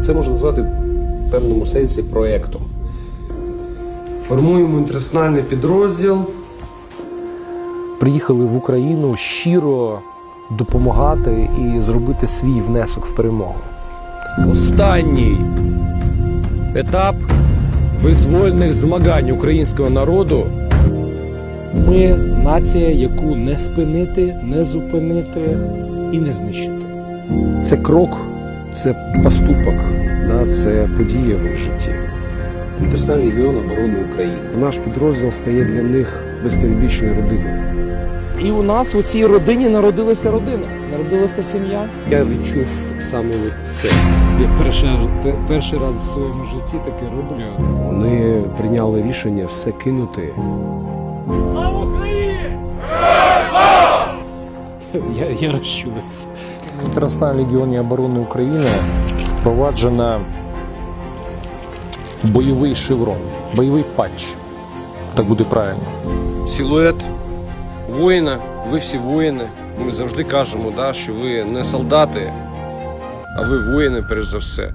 Це можна назвати в певному сенсі проєктом. Формуємо інтернаціональний підрозділ. приїхали в Україну щиро допомагати і зробити свій внесок в перемогу. Останній етап визвольних змагань українського народу Ми нація, яку не спинити, не зупинити і не знищити. Це крок, це поступок, да, це подія в їх житті. Інтернаціональний регіон оборони України. Наш підрозділ стає для них безперебічною родиною. І у нас у цій родині народилася родина, народилася сім'я. Я відчув саме це. Я перший, перший раз в своєму житті таке роблю. Вони прийняли рішення все кинути. Я, я розчулився. В Інтернаціональній легіоні оборони України впроваджено бойовий шеврон, бойовий патч. Так буде правильно. Силует воїна, ви всі воїни. Ми завжди кажемо, да, що ви не солдати, а ви воїни, перш за все.